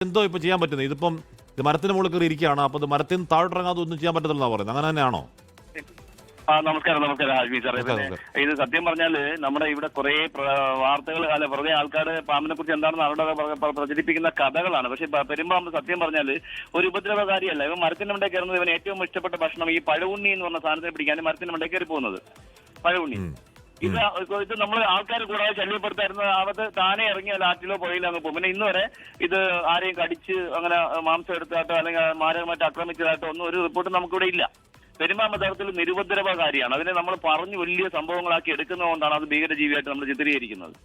എന്തോ ഇപ്പൊ ചെയ്യാൻ പറ്റുന്നത് ഇതിപ്പം ഇത് മരത്തിന് മുകളിൽ കയറി ഇരിക്കുകയാണ് അപ്പോൾ ഇത് മരത്തിന് താഴോട്ടിറങ്ങാതെ ഒന്നും ചെയ്യാൻ പറ്റത്തില്ലെന്നാ പറയുന്നത് അങ്ങനെ തന്നെയാണോ? ആ നമസ്കാരം നമസ്കാരം ഹാജ്മി സാറേ. ഇത് സത്യം പറഞ്ഞാൽ നമ്മുടെ ഇവിടെ കുറെ വാർത്തകൾ അല്ല വെറുതെ ആൾക്കാർ പാമ്പിനെ കുറിച്ച് എന്താണെന്ന് അവരുടെ പ്ര- പ്ര- പ്രചരിപ്പിക്കുന്ന കഥകളാണ്. പക്ഷെ പെരുമ്പാമ്പ് സത്യം പറഞ്ഞാൽ ഒരു ഉപദ്രവകാരിയല്ല ഇവൻ മരത്തിന്റെ മണ്ടേ കയറുന്നത് ഇവൻ ഏറ്റവും ഇഷ്ടപ്പെട്ട ഭക്ഷണം ഈ പഴവുണ്ണി എന്ന് പറഞ്ഞ സാധനത്തെ പിടിക്കാൻ മരത്തിന്റെ മണ്ടേ കയറി പോകുന്നത്. പഴവുണ്ണി. ഇത് ഇത് നമ്മൾ ആൾക്കാർ കൂടാതെ ശല്യപ്പെടുത്തായിരുന്നു. അവത് താനെ ഇറങ്ങി അല്ല ആറ്റിലോ പുഴയിലോ അങ്ങ് പോകും. പിന്നെ ഇന്ന് വരെ ഇത് ആരെയും കടിച്ച് അങ്ങനെ മാംസം എടുത്താട്ടോ അല്ലെങ്കിൽ മാരകമായിട്ട് ആക്രമിച്ചതായിട്ടോ ഒന്നും ഒരു റിപ്പോർട്ട് നമുക്കിവിടെ ഇല്ല. പെരുമ്പാമ്പ് തരത്തിൽ നിരുപദ്രവകാരിയാണ്. അതിനെ നമ്മൾ പറഞ്ഞു വലിയ സംഭവങ്ങളാക്കി എടുക്കുന്നതുകൊണ്ടാണ് അത് ഭീകരജീവിയായിട്ട് നമ്മൾ ചിത്രീകരിക്കുന്നത്.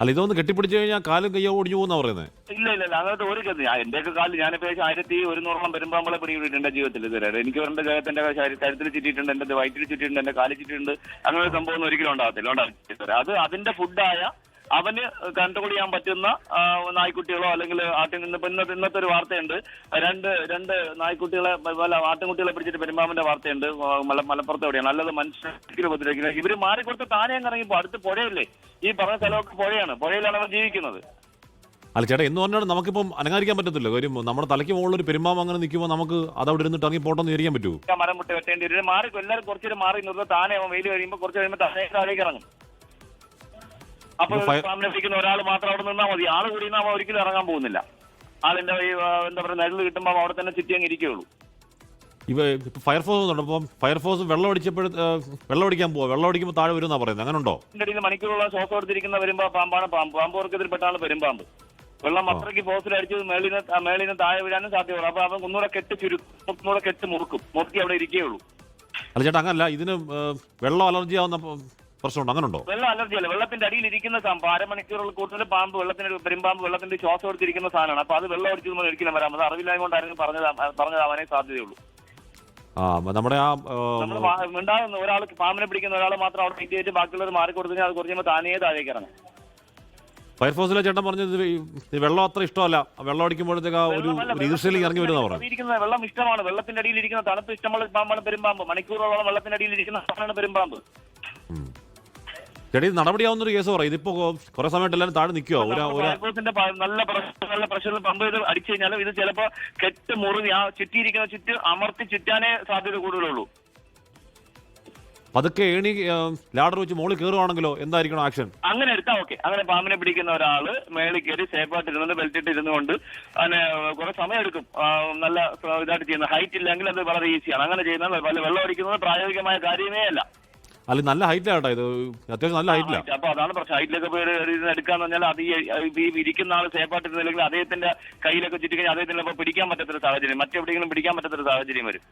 അല്ല ഇതൊന്ന് കെട്ടിപ്പിടിച്ചു കഴിഞ്ഞാൽ കാലും കയ്യോ ഒടിഞ്ഞു പോകുന്ന പറയുന്നത് ഇല്ല ഇല്ല ഇല്ല. അങ്ങനത്തെ ഒരു കഥ എന്റെയൊക്കെ കാലിൽ ഞാൻ ഏകദേശം ആയിരത്തി ഒരുന്നൂറോളം പെരുമ്പാമ്പളെ പിടികൂടിയിട്ടുണ്ട് എന്റെ ജീവിതത്തിൽ ഇതുവരെ. എനിക്ക് എന്റെ ദേഹത്തിന്റെ കരുത്തിൽ ചുറ്റിയിട്ടുണ്ട് എന്റെ വയറ്റിൽ ചുറ്റിയിട്ടുണ്ട് എന്റെ കാലിൽ ചുറ്റിയിട്ടുണ്ട്. അങ്ങനെ ഒരു സംഭവം ഒന്നും ഒരിക്കലും ഉണ്ടാകത്തില്ല. അത് അതിന്റെ ഫുഡായ അവന് കൺട്രോൾ ചെയ്യാൻ പറ്റുന്ന നായ്ക്കുട്ടികളോ അല്ലെങ്കിൽ ആട്ടിൻ നിന്ന് ഇന്നത്തെ ഇന്നത്തെ ഒരു വാർത്തയുണ്ട്. രണ്ട് രണ്ട് നായ്ക്കുട്ടികളെ അല്ല ആട്ടിൻകുട്ടികളെ പിടിച്ചിട്ട് പെരുമ്പാമ്പിന്റെ വാർത്തയുണ്ട്. മല മലപ്പുറത്ത് എവിടെയാണ്. നല്ലത് മനുഷ്യരെ ഉപദ്രവിക്കുന്നത് ഇവർ മാറിക്കൊടുത്ത് താനെ അങ്ങ് ഇറങ്ങിപ്പോ. അടുത്ത് പുഴയല്ലേ? ഈ പറഞ്ഞ സ്ഥലമൊക്കെ പുഴയാണ്. പുഴയിലാണ് അവർ ജീവിക്കുന്നത്. അല്ല ചേട്ടാ എന്ന് പറഞ്ഞാൽ നമുക്കിപ്പം അനങ്ങാതിരിക്കാൻ പറ്റത്തില്ല. കാര്യം നമ്മുടെ തലയ്ക്ക് മുകളിൽ ഒരു പെരുമാവ് അങ്ങനെ നിൽക്കുമ്പോൾ നമുക്ക് അത് അവിടെ ഇരുന്നിട്ട് ഇറങ്ങി പോട്ടെന്ന് വിചാരിക്കാൻ പറ്റുമോ? മരം മുട്ട വെട്ടേണ്ടി വരും. മാറി എല്ലാവരും കുറച്ചൊരു മാറി നിർത്തുക താനെ വെയിൽ കഴിയുമ്പോൾ കുറച്ച് കഴിയുമ്പോൾ താനെ താഴേക്ക് ഇറങ്ങും. അപ്പൊ ഫയ- ഒരാൾ മാത്രം അവിടെ നിന്നാൽ മതി. ആൾ കൂടി നിന്നാൽ ഒരിക്കലും ഇറങ്ങാൻ പോകുന്നില്ല. ആളിന്റെ എന്താ പറയുക നിഴൽ കിട്ടുമ്പോൾ അവിടെ തന്നെ ചുറ്റി അങ്ങ് ഇരിക്കുകയുള്ളൂ. ഇവ ഫയർഫോഴ്സ് ഉണ്ട് അപ്പം ഫയർഫോഴ്സ് വെള്ളം അടിച്ചപ്പോഴ വെള്ളം അടിക്കാൻ പോവാ. വെള്ളം അടിക്കുമ്പോൾ താഴെ വരുമെന്നാ പറയുന്നത്. അങ്ങനെ ഉണ്ടോ? മണിക്കൂറുള്ള ശ്വാസം എടുത്തിരിക്കുന്ന വരുമ്പോ പാമ്പാണ്. പാമ്പ് പാമ്പോർക്കെതിരെ പെട്ടാണ് പെരുമ്പാമ്പ്. വെള്ളം അത്രയ്ക്ക് ഫോസിൽ അടിച്ച് മേളിന് മേളിന് താഴെ വീഴാനും സാധ്യതയുള്ളൂ. അപ്പൊ അവൻ ഒന്നുകൂടെ കെട്ട് ചുരുക്കും ഒന്നുകൂടെ കെട്ട് മുറുക്കും. മുറുക്കി അവിടെ ഇരിക്കുകയുള്ളൂ. അല്ല ചേട്ടാ അങ്ങനല്ല. ഇതിന് വെള്ളം അലർജി ആവുന്ന പ്രശ്നമുണ്ടോ. അങ്ങനെ ഉണ്ടോ വെള്ളം അലർജി അല്ല? വെള്ളത്തിന്റെ അടിയിൽ ഇരിക്കുന്ന സംഭവം അരമണിക്കൂറുകൾ കൂടുതൽ പാമ്പ് വെള്ളത്തിന്റെ പെരുമ്പാമ്പ് വെള്ളത്തിന്റെ ശ്വാസം എടുത്തിരിക്കുന്ന സാധനമാണ്. അപ്പൊ അത് വെള്ളം അടിച്ചു നമ്മൾ ഒരിക്കലും വരാം അത് അറിവില്ലായ്മ കൊണ്ട് ആരെങ്കിലും പറഞ്ഞതാ പറഞ്ഞതാവാനേ സാധ്യതയുള്ളൂ. ആ നമ്മുടെ ആ ഉണ്ടാകുന്ന ഒരാൾ പാമ്പിനെ പിടിക്കുന്ന ഒരാൾ മാത്രം അവിടെ വെയിറ്റ് ബാക്കിയുള്ളത് മാറി കൊടുത്തു അത് കുറച്ച് താനേ താഴേക്ക് ഇറങ്ങും. ഫയർഫോഴ്സിലെ ചേട്ടൻ പറഞ്ഞത് വെള്ളം അത്ര ഇഷ്ടമല്ല. വെള്ളം അടിക്കുമ്പോഴത്തേക്ക് ഒരു ഇറങ്ങി വരുന്ന പറഞ്ഞു വെള്ളം ഇഷ്ടമാണ്. വെള്ളത്തിന്റെ അടിയിൽ ഇരിക്കുന്ന തണുപ്പ് ഇഷ്ടമുള്ള പാമ്പാണ് പെരുമ്പാമ്പ്. മണിക്കൂറോളം വെള്ളത്തിന്റെ അടിയിൽ ഇരിക്കുന്ന സാധനമാണ് പെരുമ്പാമ്പ്. ചേട്ടാ ഇത് നടപടിയാവുന്ന ഒരു കേസ് പറയും ഇതിപ്പോ കുറെ സമയത്ത് എല്ലാവരും താഴെ നിൽക്കുവോ നല്ല പ്രഷർ നല്ല പ്രശ്നം പമ്പ് ചെയ്ത് അടിച്ചു കഴിഞ്ഞാലും ഇത് ചിലപ്പോ കെട്ട് മുറിഞ്ഞ് ആ ചുറ്റിയിരിക്കുന്ന ചുറ്റ് അമർത്തി ചുറ്റാനേ സാധ്യത കൂടുതലുള്ളൂ. പതുക്കെ ഏണി ലാഡർ വെച്ച് മോളിൽ കയറുവാണെങ്കിലോ എന്തായിരിക്കണം ആക്ഷൻ? അങ്ങനെ എടുത്താൽ ഓക്കെ. അങ്ങനെ പാമ്പിനെ പിടിക്കുന്ന ഒരാൾ മേളിൽ കയറി സേഫായിട്ട് ഇരുന്നുകൊണ്ട് ബെൽറ്റ് ഇട്ട് ഇരുന്നുകൊണ്ട് അങ്ങനെ കുറെ സമയം എടുക്കും. നല്ല ഇതായിട്ട് ചെയ്യുന്ന. ഹൈറ്റ് ഇല്ലെങ്കിൽ അത് വളരെ ഈസിയാണ് അങ്ങനെ ചെയ്യുന്ന വെള്ളം അടിക്കുന്നത് പ്രായോഗികമായ കാര്യമേ അല്ല. അല്ല നല്ല ഹൈറ്റിലാണ് കേട്ടോ ഇത്. അത്യാവശ്യം നല്ല ഹൈറ്റിലാണ് അപ്പൊ അതാണ് പ്രശ്നം. ഹൈറ്റിലൊക്കെ പോയി എടുക്കാന്ന് പറഞ്ഞാൽ അത് ഈ ഇരിക്കുന്ന ആൾ സേഫായിട്ട് ഇരുന്നില്ലെങ്കിൽ അദ്ദേഹത്തിന്റെ കയ്യിലൊക്കെ ചുറ്റി കഴിഞ്ഞാൽ അദ്ദേഹത്തിന് അപ്പൊ പിടിക്കാൻ പറ്റാത്തൊരു സാഹചര്യം. മറ്റെവിടെയെങ്കിലും പിടിക്കാൻ പറ്റാത്തൊരു സാഹചര്യം വരും.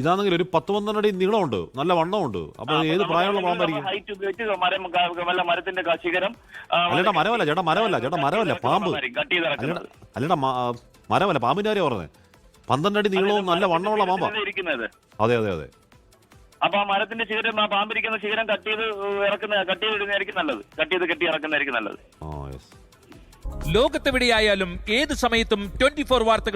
ഇതാണെങ്കിൽ ഒരു പത്ത് പന്ത്രണ്ട് അടി നീളമുണ്ട്. നല്ല വണ്ണമുണ്ട്. അപ്പൊ ഏത് പ്രായമുള്ള പാമ്പായിരിക്കും ഹൈറ്റ് ഉപയോഗിച്ച് മരം വല്ല മരത്തിന്റെ ശിഖരം അല്ലേട്ടാ മരമല്ല ചേട്ടാ മരമല്ല ചേട്ടാ മരമല്ല പാമ്പ്. അല്ലടാ അല്ലടാ മരമല്ല പാമ്പിന്റെ കാര്യം പറഞ്ഞത് പന്ത്രണ്ട് അടി നീളവും നല്ല വണ്ണമുള്ള പാമ്പാ. അതെ അതെ അതെ. അപ്പൊ ആ മരത്തിന്റെ ശിഖരം ആ പാമ്പിരിക്കുന്ന ശിഖരം കട്ട് ചെയ്ത് ഇറക്കുന്ന കട്ട് ചെയ്ത് ഇടുന്നതായിരിക്കും നല്ലത്. കട്ട് ചെയ്ത് കെട്ടി ഇറക്കുന്നതായിരിക്കും നല്ലത്. ലോകത്തെവിടെയായാലും ഏത് സമയത്തും ട്വന്റി ഫോർ വാർത്തകൾ